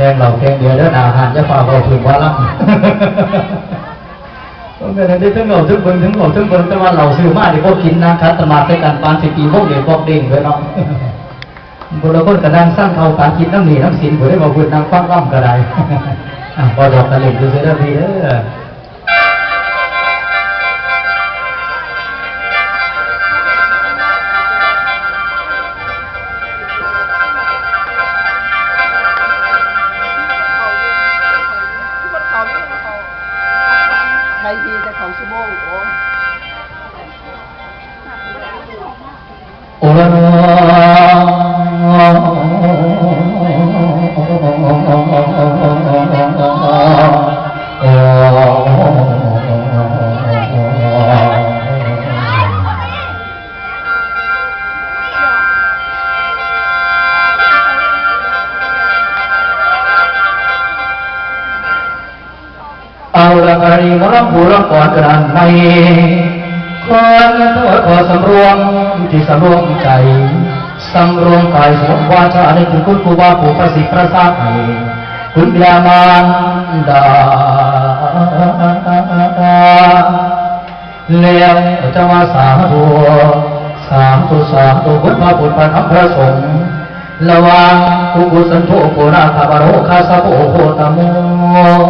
กงเหล่าแกงเดียวเด้อหนาหานจะฝ่าบ่ถึงว่าล่ำต้องเป็นอะไรทั้งเราทั้งเบิ่งทั้งเราทั้งเบิ่งแต่ว่าเราซื้อมาเดี๋ยวพวกกินนะครับตมาใส่กันปานสิปีพวกเด็กพวกเด้งเลยเนาะบุรุษคนกระดังสร้างเขาการคิดน้ำหนีน้ำสินบุได้บอกบุญนางฟังร่ำก็ได้อะพอดอกตะเล็งดูเสียได้ดีเด้อ ดีแต่ของชั่วโมงโอ้ยโอละ เอาละกรีมรับุรก่อกระนั้นไม่ขอตัวขอสำรวมที่สำรวมใจสำรวมกายสมวาจาในถึงคุณครูบาผู้ประสิทธิ์ประสาทให้คุณบิดามารดาแล้วจะมาสาธุสาธุสาธุพุทธพุทธพระธรรมพระสงฆ์ระวังกุกุสันโธโกนาคาบาโรคาสะโพโหตมละธรรมพุทธคุณละคุณละพระศรีอารยเมตโยละล้วนแต่เอาปุถุจงม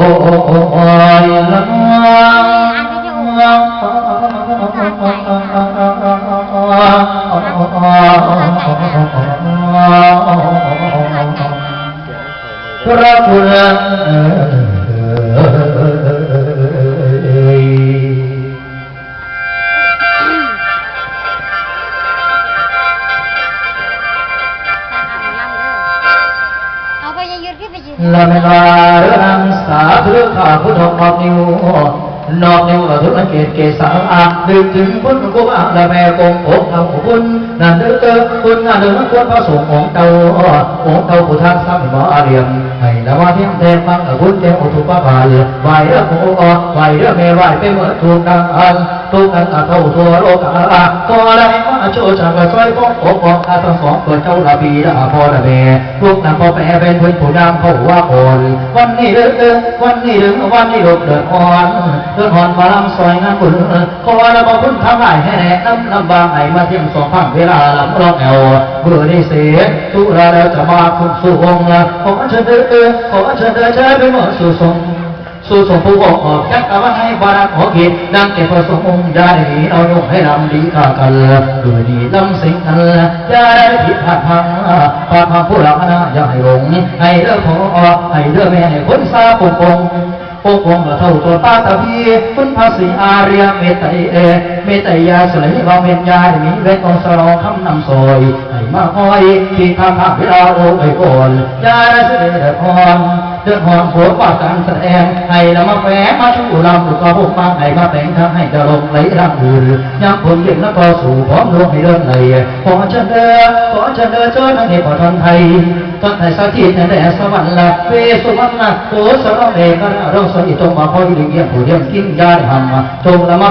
โอ้ สาธุข้าพุทธนอบนิวนอบนิวเราทุกอันเกตเกสาอาดึกถึงพุทธกุบาละแม่กงอกเอาบุญนั่นเด้อเด้อคุณงานเดินควรพระสงฆ์ของเจ้าองเจ้าผู้ทักซ้ำบ่อาเรียมให้ละว่าเพียงแต่ฟังบุญแก้อุทุปบาลไหวเรื่องโอไหวเรื่องแม่ไหวไปเมื่อถูกดังอันทุกอันเข้าทัวโลกอาก็ได้มาโชว์จากซอยพงอกอกอาทั้งสองเปิดเจ้าระบีละพอละเม ทุกนางพอแม่เป็นเพื่อนผู้นำเขาว่าก่อนวันนี้เด้อวันนี้เด้อวันนี้ลูกเดือดอ่อนเดือดอ่อนมาลำซอยงานบุญขอละบอกคุณทำลายแห่น้ำน้ำบางไหมาเที่ยงสองพังเวลาลำร้องแอวเบื่อนี่เสียทุราแล้วจะมาคุ้มสู่องค์ขอเชิญเด้อขอเชิญเด้อเชิญไปหมดสู่ทรง สู่สมผู้บอกออกจักกะว่าให้บารักขอเกียรติดังเก็บประสงฆ์องค์ได้เอาลงให้ลำดีข้ากันด้วยดีลำสิงกันยาได้ผิดพลาดพังพาดพังผู้หลักนะอย่าให้หลงให้เลิกขอให้เลิกแม่ให้คนซาปุกปง ปกปงเท่าตัวตาตะพีคุณภาษีอาเรียเมตไตเอ เมตัยยาสลายเราเมตยาได้มีเวทองสรองคำนำซอยให้มาคอยที่ทำทางเวลาโอ้ไอ้ก่อนยาเสด็จพรเดือดร้อนผัวปากการแสดงให้ละมาแฝงมาชูลำถูกกระพุกมาให้มาแต่งทางให้จะลงไหลร่างอื่นยังผลเย็นแล้วก็สู่พร้อมลงให้เดินไหลขอเชิญเด้อขอเชิญเด้อเจ้านังเหตุทนไทอนไทย สถิตในสวรรค์ละเวสุวรรณโอสระเมฆเราสนิทงมาพอยิ่งเยี่ยมผู้เยี่ยมกิ้งยาธรรมจงละม